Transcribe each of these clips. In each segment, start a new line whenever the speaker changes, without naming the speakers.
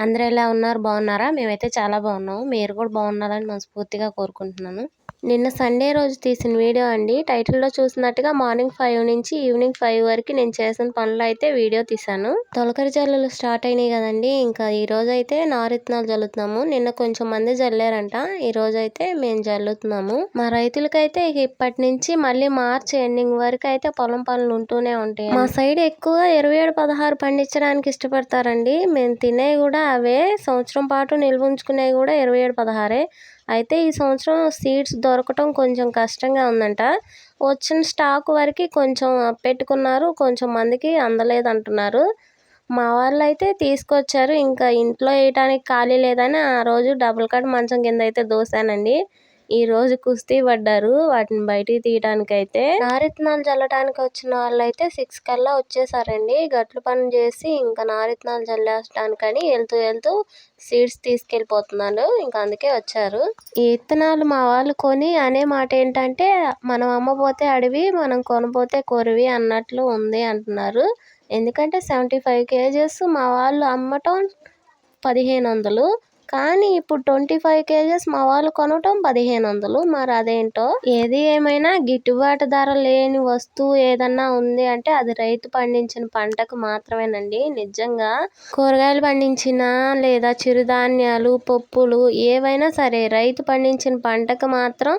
అందరూ ఎలా ఉన్నారు? బాగున్నారా? మేమైతే చాలా బాగున్నాము. మీరు కూడా బాగున్నారని మనస్ఫూర్తిగా కోరుకుంటున్నాను. నిన్న సండే రోజు తీసిన వీడియో అండి. టైటిల్లో చూసినట్టుగా మార్నింగ్ ఫైవ్ నుంచి ఈవినింగ్ ఫైవ్ వరకు నేను చేసిన పనులు అయితే వీడియో తీసాను తొలకరి జల్లులు స్టార్ట్ అయినాయి కదండి. ఇంకా ఈ రోజు అయితే నారిత్నాలు జల్లుతున్నాము. నిన్న కొంచెం మంది జల్లారంట. ఈ రోజు అయితే మేము జల్లుతున్నాము. మా రైతులకైతే ఇప్పటి నుంచి మళ్ళీ మార్చ్ ఎండింగ్ వరకు అయితే పొలం పనులు ఉంటూనే ఉంటాయి మా సైడ్ ఎక్కువ ఇరవై ఏడు పదహారు పండించడానికి ఇష్టపడతారండి. మేము తినేవి కూడా అవే. సంవత్సరం పాటు నిల్వ ఉంచుకునేవి కూడా ఇరవై ఏడు పదహారే. అయితే ఈ సంవత్సరం సీడ్స్ దొరకటం కొంచెం కష్టంగా ఉందంట. వచ్చిన స్టాక్ వరకు కొంచెం పెట్టుకున్నారు కొంచెం మందికి అందలేదు అంటున్నారు మా వాళ్ళు అయితే తీసుకొచ్చారు ఇంకా ఇంట్లో వేయటానికి ఖాళీ లేదని ఆ రోజు డబుల్ కాట్ మంచం కింద అయితే దోశానండి ఈ రోజు కుస్తీ పడ్డారు. వాటిని బయటికి తీయడానికి అయితే నారిత్నాలు చల్లడానికి వచ్చిన వాళ్ళు అయితే సిక్స్ కల్లా వచ్చేసారండి. గట్లు పని చేసి ఇంకా నారిత్నాలు చల్లేసడానికని వెళ్తూ వెళ్తూ సీడ్స్ తీసుకెళ్ళిపోతున్నాను ఇంకా అందుకే వచ్చారు. ఈ విత్తనాలు మా వాళ్ళు కొని అనే మాట ఏంటంటే మనం అమ్మపోతే అడవి మనం కొనపోతే కొరివి అన్నట్లు ఉంది అంటున్నారు. ఎందుకంటే సెవెంటీ ఫైవ్ కేజెస్ మా వాళ్ళు అమ్మటం పదిహేను వందలు కానీ ఇప్పుడు ట్వంటీ ఫైవ్ కేజెస్ మా వాళ్ళు కొనటం పదిహేను వందలు మరి అదేంటో? ఏది ఏమైనా గిట్టుబాటు ధర లేని వస్తువు ఏదన్నా ఉంది అంటే అది రైతు పండించిన పంటకు మాత్రమేనండి. నిజంగా కూరగాయలు పండించిన లేదా చిరుధాన్యాలు పప్పులు ఏవైనా సరే రైతు పండించిన పంటకు మాత్రం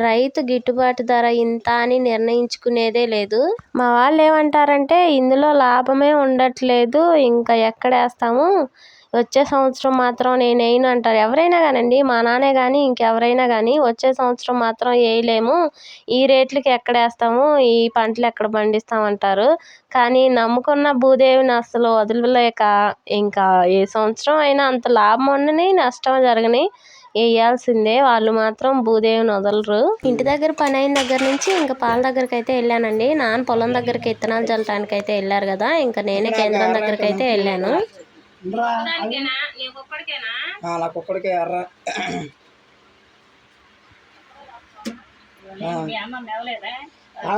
రైతు గిట్టుబాటు ధర ఇంత అని నిర్ణయించుకునేదే లేదు. మా వాళ్ళు ఏమంటారంటే ఇందులో లాభమే ఉండట్లేదు ఇంకా ఎక్కడేస్తాము వచ్చే సంవత్సరం మాత్రం నేను వేయను అంటారు. ఎవరైనా కానండి మా నాన్నే కానీ ఇంకెవరైనా కానీ వచ్చే సంవత్సరం మాత్రం వేయలేము. ఈ రేట్లకి ఎక్కడ వేస్తాము? ఈ పంటలు ఎక్కడ పండిస్తామంటారు కానీ నమ్ముకున్న భూదేవిని అసలు వదలలేక ఇంకా ఏ సంవత్సరం అయినా అంత లాభం ఉండని నష్టం జరగని వేయాల్సిందే. వాళ్ళు మాత్రం భూదేవిని వదలరు. ఇంటి దగ్గర పని అయిన దగ్గర నుంచి ఇంకా పాల దగ్గరికి అయితే వెళ్ళానండి. నాన్న పొలం దగ్గరికి ఇత్తనాలు చల్లటానికి అయితే వెళ్ళారు కదా. ఇంకా నేనే కేంద్రం దగ్గరికి అయితే వెళ్ళాను.
నాకు ఒక్కడికే ఎర్ర.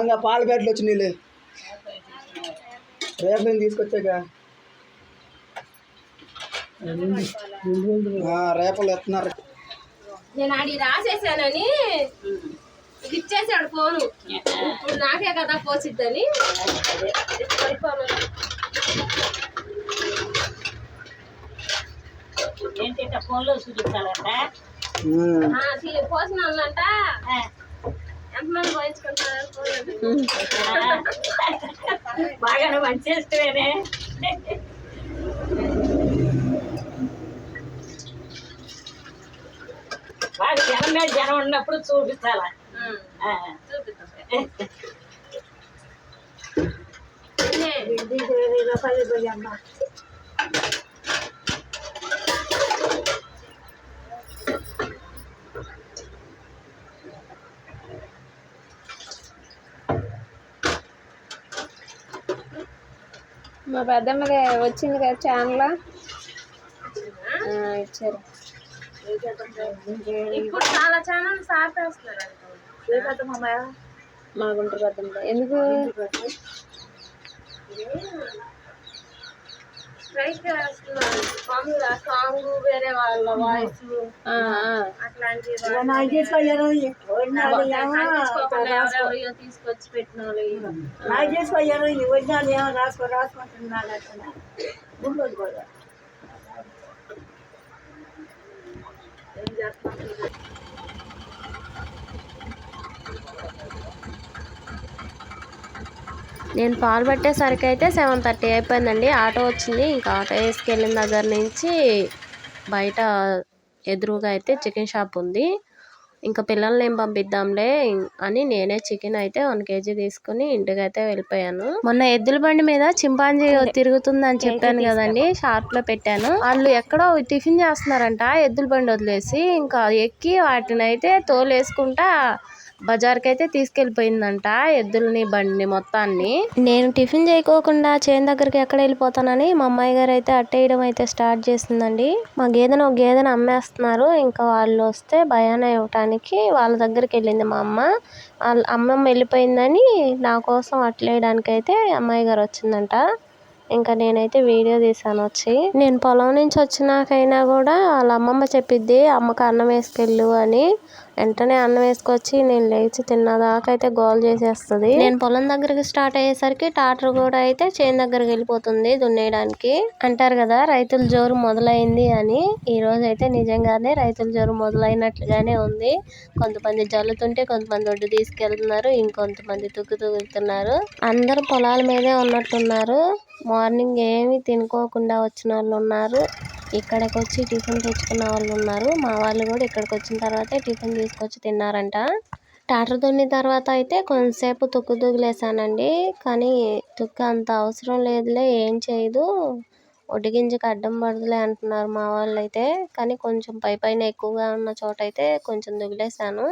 ఇంకా పాల ప్యాకెట్లు వచ్చి నీళ్ళు. రేపు నేను తీసుకొచ్చాక రేపలు ఎత్తున్నారు.
నేను ఆడి రాసేసానని ఇచ్చేసాడు ఫోను. ఇప్పుడు నాకే కదా పోసిద్దని
ఏంటంటే ఫోన్లో చూపించాలంట?
పోసిన వాళ్ళంట ఎంతమంది పోయించుకుంటారు
బాగానే మంచి చేస్తేనే బాగా జనం మీద జనం ఉన్నప్పుడు చూపించాలా? ఆ.
మా పెద్దమ్మది వచ్చింది కదా ఛానల్. ఇచ్చారు.
ఇప్పుడు చాలా ఛానల్స్ ఆపేస్తున్నారు
మా గుంటూరు పెద్దమ్మ. ఎందుకు
స్ట్రైక్ చేస్తున్నారు మామూలుగా సాంగ్ వేరే వాళ్ళ వాయిస్
ఆ, ఆ.
అట్లాంటి పట్టించుకోకుండా ఎవరెవరియో తీసుకొచ్చి పెట్టిన వాళ్ళు
నాకు చేసుకోయారు ఈ వదినాలు ఏమో రాసుకో రాసుకుంటున్నాను అట్లా గుండోలు కూడా
నేను పాలు పట్టేసరికి అయితే సెవెన్ థర్టీ అయిపోయిందండి. ఆటో వచ్చింది. ఇంకా ఆటో వేసుకెళ్ళిన దగ్గర నుంచి బయట ఎదురుగా అయితే చికెన్ షాప్ ఉంది. ఇంకా పిల్లల్ని ఏం పంపిద్దాంలే అని నేనే చికెన్ అయితే వన్ కేజీ తీసుకుని ఇంటికి అయితే వెళ్ళిపోయాను. మొన్న ఎద్దుల బండి మీద చింపాంజీ తిరుగుతుందని చెప్పాను కదండి షార్ప్లో పెట్టాను. వాళ్ళు ఎక్కడో టిఫిన్ చేస్తున్నారంట ఎద్దుల బండి వదిలేసి. ఇంకా ఎక్కి వాటిని అయితే తోలేసుకుంటా బజార్కి అయితే తీసుకెళ్ళిపోయిందంట ఎద్దుల్ని బండిని మొత్తాన్ని. నేను టిఫిన్ చేయకోకుండా చేను దగ్గరికి ఎక్కడ వెళ్ళిపోతానని మా అమ్మాయి గారు అయితే అట్టేయడం అయితే స్టార్ట్ చేసిందండి. మా గేదెను ఒక గేదెను అమ్మేస్తున్నారు. ఇంకా వాళ్ళు వస్తే భయాన ఇవ్వటానికి వాళ్ళ దగ్గరికి వెళ్ళింది మా అమ్మ. వాళ్ళ అమ్మమ్మ వెళ్ళిపోయిందని నా కోసం అట్లేయడానికి అయితే అమ్మాయి గారు వచ్చిందంట. ఇంకా నేనైతే వీడియో తీసాను వచ్చి. నేను పొలం నుంచి వచ్చినాకైనా కూడా వాళ్ళ అమ్మమ్మ చెప్పిద్ది అమ్మకి అన్నం వేసుకెళ్ళు అని. వెంటనే అన్నం వేసుకొచ్చి నేను లేచి తిన్నదాకా అయితే గోల్ చేసేస్తుంది. నేను పొలం దగ్గరికి స్టార్ట్ అయ్యేసరికి టాటర్ కూడా అయితే చేను దగ్గరికి వెళ్ళిపోతుంది దున్నేయడానికి. అంటారు కదా రైతుల జోరు మొదలైంది అని. ఈ రోజు అయితే నిజంగానే రైతుల జోరు మొదలైనట్లుగానే ఉంది. కొంతమంది జల్లుతుంటే కొంతమంది ఒడ్డు తీసుకెళ్తున్నారు ఇంకొంతమంది తుక్కు తుగుతున్నారు అందరూ పొలాల మీదే ఉన్నట్టున్నారు. మార్నింగ్ ఏమీ తినుకోకుండా వచ్చిన వాళ్ళు ఉన్నారు ఇక్కడికి వచ్చి టిఫిన్ తెచ్చుకున్న వాళ్ళు ఉన్నారు. మా వాళ్ళు కూడా ఇక్కడికి వచ్చిన తర్వాత టిఫిన్ తీసుకొచ్చి తిన్నారంట. టాటర్ దున్నిన తర్వాత అయితే కొంతసేపు తుక్కు దుగిలేసానండి కానీ తుక్కు అంత అవసరం లేదులే ఏం చేయదు. ఒడిగింజకి అడ్డం పడదులే అంటున్నారు మా వాళ్ళు అయితే కానీ కొంచెం పై పైన ఎక్కువగా ఉన్న చోట అయితే కొంచెం దుగిలేసాను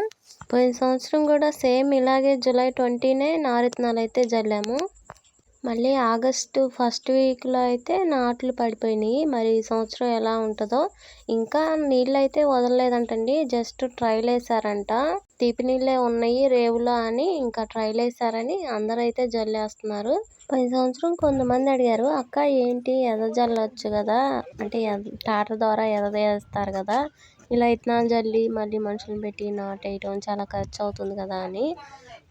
పోయిన సంవత్సరం కూడా సేమ్ ఇలాగే జూలై ట్వంటీనే నారిత్నాలు అయితే జల్లాము. మళ్ళీ ఆగస్టు ఫస్ట్ వీక్లో అయితే నాట్లు పడిపోయినాయి. మరి ఈ సంవత్సరం ఎలా ఉంటుందో ఇంకా నీళ్ళు అయితే వదలలేదంటండి. జస్ట్ ట్రైల్ వేసారంట తీపి నీళ్ళే ఉన్నాయి రేవులో అని ఇంకా ట్రైల్ వేసారని అందరూ అయితే జల్లేస్తున్నారు. పోయిన సంవత్సరం కొంతమంది అడిగారు అక్క ఏంటి ఎద జల్లొచ్చు కదా? అంటే ఎద- టాటర్ ద్వారా ఎదదేస్తారు కదా? ఇలా ఇత్తనాలు జల్లి మళ్ళీ మనుషులను పెట్టి నాటేయటం చాలా ఖర్చు అవుతుంది కదా? అని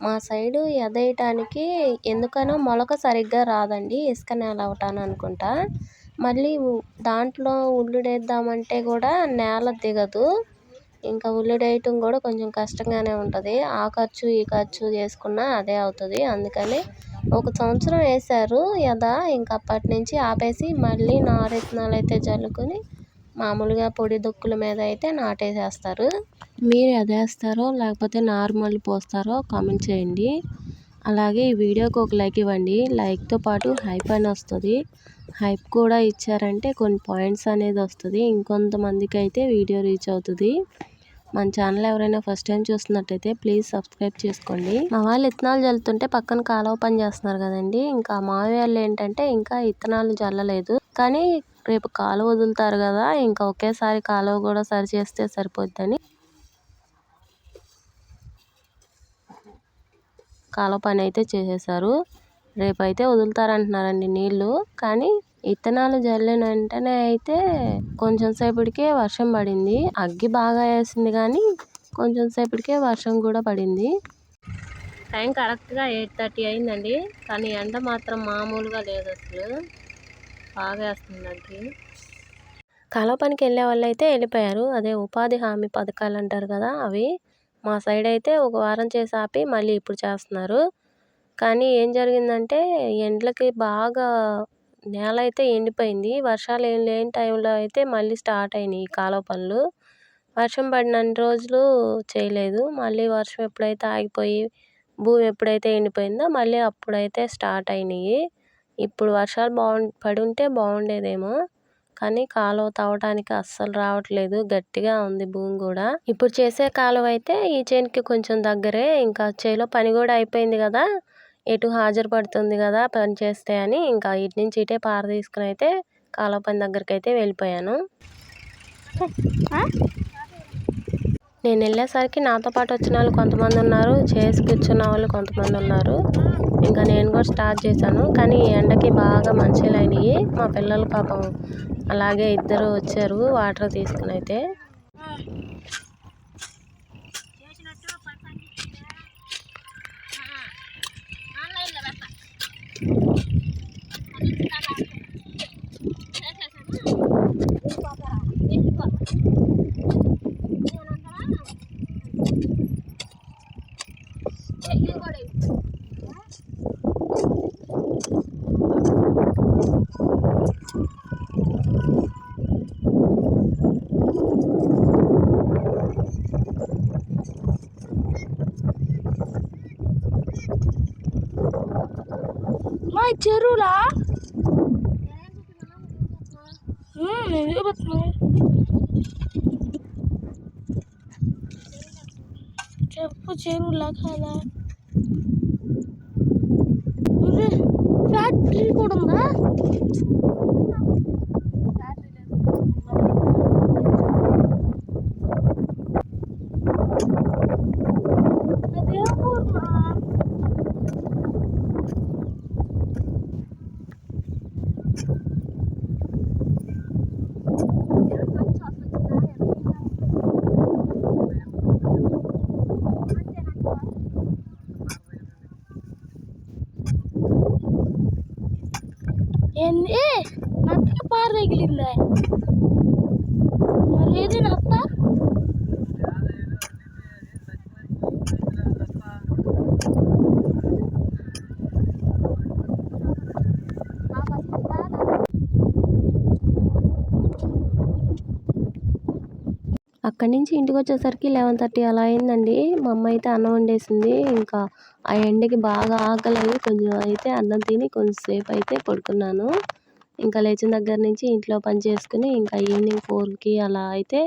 మా సైడు ఎదేయటానికి ఎందుకనో మొలక సరిగ్గా రాదండి. ఇసుక నేల అవటాను అనుకుంటా. మళ్ళీ దాంట్లో ఉల్లుడేద్దామంటే కూడా నేల దిగదు. ఇంకా ఉల్లుడేయటం కూడా కొంచెం కష్టంగానే ఉంటుంది. ఆ ఖర్చు ఈ ఖర్చు చేసుకున్నా అదే అవుతుంది. అందుకని ఒక సంవత్సరం వేశారు యదా. ఇంకా అప్పటి నుంచి ఆపేసి మళ్ళీ నారెత్నాలు అయితే జల్లుకొని మామూలుగా పొడి దుక్కుల మీద అయితే నాటేసేస్తారు. మీరు ఎదేస్తారో లేకపోతే నార్మల్ పోస్తారో కామెంట్ చేయండి. అలాగే ఈ వీడియోకి ఒక లైక్ ఇవ్వండి. లైక్తో పాటు హైప్ అని వస్తుంది. హైప్ కూడా ఇచ్చారంటే కొన్ని పాయింట్స్ అనేది వస్తుంది. ఇంకొంతమందికి అయితే వీడియో రీచ్ అవుతుంది. మన ఛానల్ ఎవరైనా ఫస్ట్ టైం చూస్తున్నట్టయితే ప్లీజ్ సబ్స్క్రైబ్ చేసుకోండి. మా వాళ్ళు ఇత్తనాలు జల్లుతుంటే పక్కన కాలువ పని చేస్తున్నారు కదండి. ఇంకా మావి వాళ్ళు ఏంటంటే ఇంకా ఇత్తనాలు జల్లలేదు. కానీ రేపు కాలువ వదులుతారు కదా ఇంకా ఒకేసారి కాలువ కూడా సరి చేస్తే సరిపోద్దని. కాలువ పని అయితే చేసేసారు. రేపైతే వదులుతారంటున్నారండి నీళ్ళు. కానీ ఇత్తనాలు జల్లిన వెంటనే అయితే కొంచెం సేపటికే వర్షం పడింది. అగ్గి బాగా వేసింది కానీ కొంచెం సేపటికే వర్షం కూడా పడింది. టైం కరెక్ట్గా ఎయిట్ థర్టీ అయిందండి. కానీ ఎండ మాత్రం మామూలుగా లేదు అసలు. బాగా వేస్తుంది అగ్గి కాలువ పనికి వెళ్ళే వాళ్ళు అయితే వెళ్ళిపోయారు. అదే ఉపాధి హామీ పథకాలు అంటారు కదా అవి. మా సైడ్ అయితే ఒక వారం చేసి ఆపి మళ్ళీ ఇప్పుడు చేస్తున్నారు. కానీ ఏం జరిగిందంటే ఎండ్లకి బాగా నేల అయితే ఎండిపోయింది. వర్షాలు ఏం లేని టైంలో అయితే మళ్ళీ స్టార్ట్ అయినాయి కాలువ పనులు. వర్షం పడినన్ని రోజులు చేయలేదు. మళ్ళీ వర్షం ఎప్పుడైతే ఆగిపోయి భూమి ఎప్పుడైతే ఎండిపోయిందో మళ్ళీ అప్పుడైతే స్టార్ట్ అయినాయి. ఇప్పుడు వర్షాలు బాగు పడి ఉంటే బాగుండేదేమో కానీ కాలువ తవ్వటానికి అస్సలు రావట్లేదు. గట్టిగా ఉంది భూమి కూడా. ఇప్పుడు చేసే కాలువ అయితే ఈ చేనుకి కొంచెం దగ్గరే. ఇంకా చేలో పని కూడా అయిపోయింది కదా. ఎటు హాజరు పడుతుంది కదా పని చేస్తే అని. ఇంకా ఇటు నుంచి ఇటే పార తీసుకుని అయితే కాలువ పని దగ్గరికి అయితే వెళ్ళిపోయాను నేను వెళ్ళేసరికి నాతో పాటు వచ్చిన వాళ్ళు కొంతమంది ఉన్నారు. చేసి కూర్చున్న వాళ్ళు కొంతమంది ఉన్నారు. ఇంకా నేను కూడా స్టార్ట్ చేశాను. కానీ ఎండకి బాగా మంచిలు అయినాయి. మా పిల్లలు పాపం అలాగే ఇద్దరు వచ్చారు వాటర్ తీసుకుని అయితే.
మా చెరువులా నేను చూపుతున్నా చెప్పు చెరువులా కాదా போடுங்க. என் என்று மற்ற பார்வைகள் இருந்த
అక్కడి నుంచి ఇంటికి వచ్చేసరికి లెవెన్ థర్టీ అలా అయిందండి. మా అమ్మ అయితే అన్నం వండేసింది. ఇంకా ఆ ఎండకి బాగా ఆకలి అయ్యి కొంచెం అయితే అన్నం తిని కొంచెంసేపు అయితే పడుకున్నాను. ఇంకా లేచిన దగ్గర నుంచి ఇంట్లో పని చేసుకుని ఇంకా ఈవినింగ్ ఫోర్కి అలా అయితే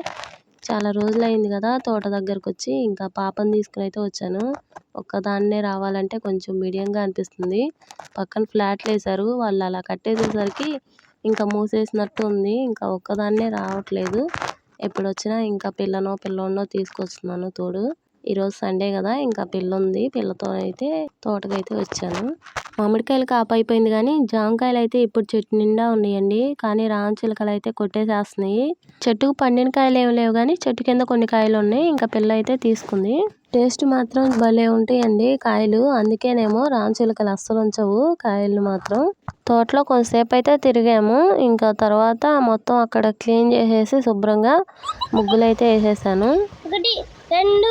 చాలా రోజులు అయింది కదా తోట దగ్గరకు వచ్చి. ఇంకా పాపని తీసుకుని అయితే వచ్చాను. ఒక్కదాన్నే రావాలంటే కొంచెం మీడియంగా అనిపిస్తుంది. పక్కన ఫ్లాట్లు వేశారు. వాళ్ళు అలా కట్టేసేసరికి ఇంకా మూసేసినట్టు ఉంది. ఇంకా ఒక్కదాన్నే రావట్లేదు. ఎప్పుడు వచ్చినా ఇంకా పిల్లనో పిల్లోడినో తీసుకొస్తున్నాను తోడు. ఈరోజు సండే కదా ఇంకా పిల్ల ఉంది పిల్లతో అయితే తోటకైతే వచ్చాను. మామిడికాయలు కాపైపోయింది కానీ జామకాయలు అయితే ఇప్పుడు చెట్టు నిండా ఉన్నాయండి. కానీ రామచిలకలు అయితే కొట్టేసేస్తున్నాయి. చెట్టుకు పండిన కాయలు ఏమి లేవు కానీ చెట్టు కింద కొన్ని కాయలు ఉన్నాయి. ఇంకా పిల్ల అయితే తీసుకుంది. టేస్ట్ మాత్రం భలే ఉంటాయండి కాయలు. అందుకేనేమో రామచిలకలు అస్సలు ఉంచవు కాయలు మాత్రం. తోటలో కొంతసేపు అయితే తిరిగాము. ఇంకా తర్వాత మొత్తం అక్కడ క్లీన్ చేసేసి శుభ్రంగా ముగ్గులు అయితే వేసేసాను.
ఒకటి రెండు.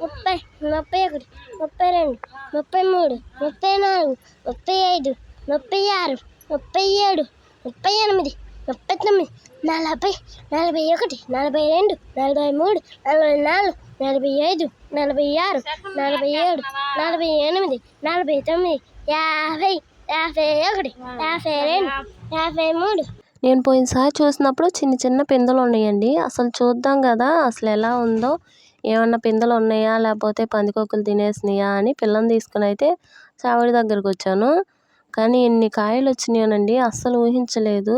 ముప్పై ముప్పై ఒకటి ముప్పై రెండు ముప్పై మూడు ముప్పై నాలుగు ముప్పై ఐదు ముప్పై ఆరు ముప్పై ఏడు ముప్పై ఎనిమిది ముప్పై తొమ్మిది నలభై నలభై ఒకటి నలభై రెండు నలభై మూడు నలభై నాలుగు నలభై ఐదు నలభై ఆరు నలభై ఏడు నలభై ఎనిమిది నలభై తొమ్మిది యాభై యాభై ఒకటి యాభై రెండు యాభై మూడు.
నేను పోయినసారి చూసినప్పుడు చిన్న చిన్న పిందెలు ఉన్నాయండి. అసలు చూద్దాం కదా అసలు ఎలా ఉందో. ఏమన్నా పిందెలు ఉన్నాయా లేకపోతే పందికొక్కులు తినేసినాయా? అని పిల్లని తీసుకుని అయితే చావిడి దగ్గరకు వచ్చాను. కానీ ఎన్ని కాయలు వచ్చినాయనండి అస్సలు ఊహించలేదు.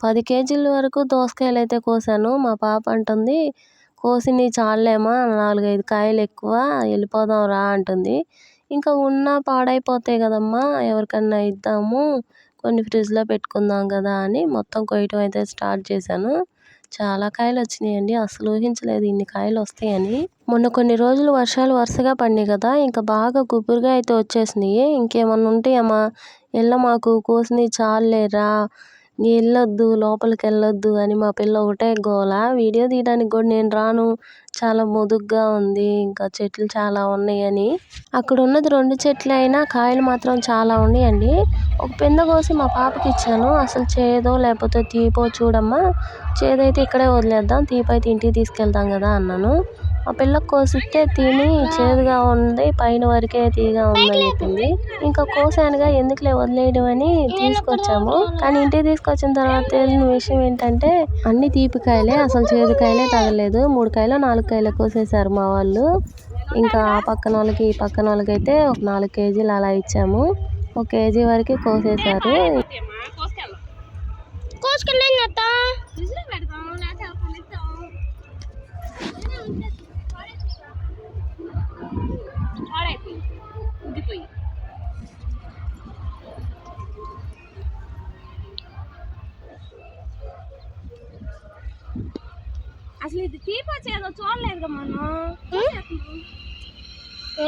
పది కేజీల వరకు దోసకాయలు అయితే కోసాను. మా పాప అంటుంది కోసినవి చాలేమా నాలుగైదు కాయలు ఎక్కువ వెళ్ళిపోదాం రా అంటుంది. ఇంకా ఉన్నా పాడైపోతాయి కదమ్మా ఎవరికన్నా ఇద్దాము కొన్ని ఫ్రిడ్జ్లో పెట్టుకుందాం కదా అని మొత్తం కొయ్యటం అయితే స్టార్ట్ చేశాను. చాలా కాయలు వచ్చినాయండి అసలు ఊహించలేదు ఇన్ని కాయలు వస్తాయని మొన్న కొన్ని రోజులు వర్షాలు వరుసగా పడినాయి కదా ఇంకా బాగా గుబురుగా అయితే వచ్చేసినాయి. ఇంకేమన్నా ఉంటాయమ్మా ఎల్ల మాకు కోసినవి చాలేరా నీ వెళ్ళొద్దు లోపలికి వెళ్ళొద్దు అని మా పిల్ల ఒకటే గోల. వీడియో తీయడానికి కూడా నేను రాను. చాలా ముదుగ్గా ఉంది. ఇంకా చెట్లు చాలా ఉన్నాయని. అక్కడ ఉన్నది రెండు చెట్లు అయినా కాయలు మాత్రం చాలా ఉన్నాయండి. ఒక పింద కోసి మా పాపకి ఇచ్చాను. అసలు చేదో లేకపోతే తీపో చూడమ్మా. చేదైతే ఇక్కడే వదిలేద్దాం. తీపైతే ఇంటికి తీసుకెళ్తాం కదా అన్నాను. ఆ పిల్లకి కోసిస్తే తిని చేదుగా ఉంది పైన వరకే తీగా ఉందని చెప్పింది. ఇంకా కోసానుగా ఎందుకులే వదిలేయడం అని తీసుకొచ్చాము. కానీ ఇంటికి తీసుకొచ్చిన తర్వాత తెలియని విషయం ఏంటంటే అన్ని తీపికాయలే అసలు చేదు కాయలే తగలేదు. మూడు కాయలు నాలుగు కాయలు కోసేసారు మా వాళ్ళు. ఇంకా ఆ పక్కన వాళ్ళకి ఈ పక్కన వాళ్ళకైతే ఒక నాలుగు కేజీలు అలా ఇచ్చాము. ఒక కేజీ వరకు కోసేసారు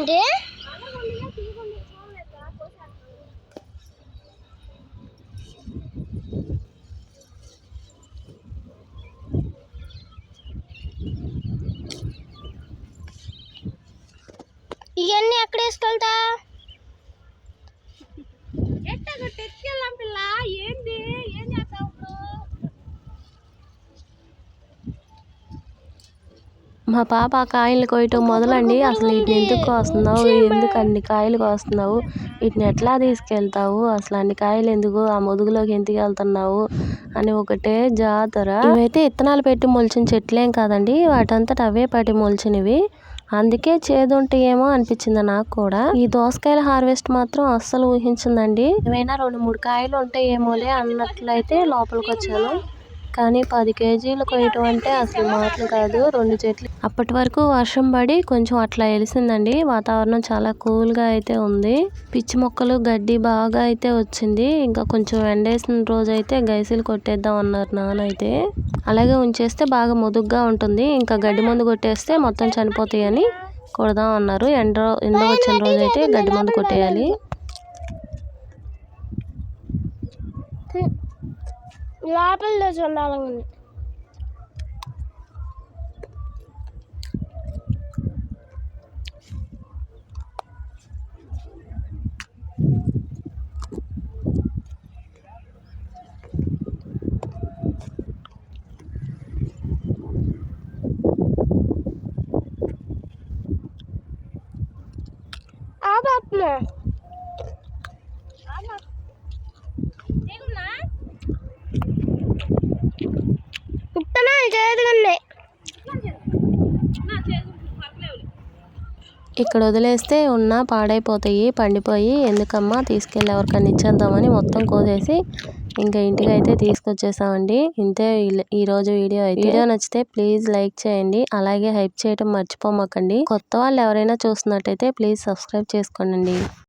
ఏంటి ఇవన్నీ ఎక్కడ వేసుకెళ్తా
ఎట్టగా తెచ్చుకెళ్ళాం పిల్ల ఏంది ఏం చేస్తావు ఇప్పుడు
మా పాప ఆ కాయలు కోయటం మొదలండి. అసలు వీటిని ఎందుకు కోస్తున్నావు? ఎందుకు అన్ని కాయలు కోస్తున్నావు? వీటిని ఎట్లా తీసుకెళ్తావు? అసలు అన్ని కాయలు ఎందుకు ఆ ముదుగులోకి ఎందుకు వెళ్తున్నావు? అని ఒకటే జాతర. ఇవైతే ఇత్తనాలు పెట్టి మొలిచిన చెట్లేం కాదండి. వాటంతట అవే పట్టి మొలిచినవి. అందుకే చేదుంటాయేమో అనిపించింది నాకు కూడా. ఈ దోసకాయల హార్వెస్ట్ మాత్రం అస్సలు ఊహించిందండి ఏమైనా రెండు మూడు కాయలు ఉంటాయేమోలే అన్నట్లయితే లోపలికి వచ్చాను కానీ పది కేజీలు కొయ్యటం అంటే అసలు మాటలు కాదు రెండు చెట్లు అప్పటి వరకు వర్షం పడి కొంచెం అట్లా వెలిసిందండి వాతావరణం చాలా కూల్గా అయితే ఉంది. పిచ్చి మొక్కలు గడ్డి బాగా అయితే వచ్చింది. ఇంకా కొంచెం ఎండేసిన రోజు అయితే గైసీలు కొట్టేద్దాం అన్నారు నాన్న అయితే. అలాగే ఉంచేస్తే బాగా ముదుగ్గా ఉంటుంది. ఇంకా గడ్డి మందు కొట్టేస్తే మొత్తం చనిపోతాయని కొడదాం అన్నారు. ఎండ ఎండ వచ్చిన రోజు అయితే గడ్డి మందు కొట్టేయాలి.
లోపల చూడాలని ఆపాత్మ ఇత్తనా చేదుగున్నాయి
ఇక్కడ వదిలేస్తే ఉన్నా పాడైపోతాయి పండిపోయి ఎందుకమ్మా తీసుకెళ్ళి ఎవరికైనా ఇచ్చేద్దామని మొత్తం కోసేసి ఇంకా ఇంటికి అయితే తీసుకొచ్చేసామండి. ఇంతే ఈరోజు వీడియో అయితే. వీడియో నచ్చితే ప్లీజ్ లైక్ చేయండి అలాగే హైప్ చేయటం మర్చిపోమాకండి. కొత్త వాళ్ళు ఎవరైనా చూస్తున్నట్టయితే ప్లీజ్ సబ్స్క్రైబ్ చేసుకోండి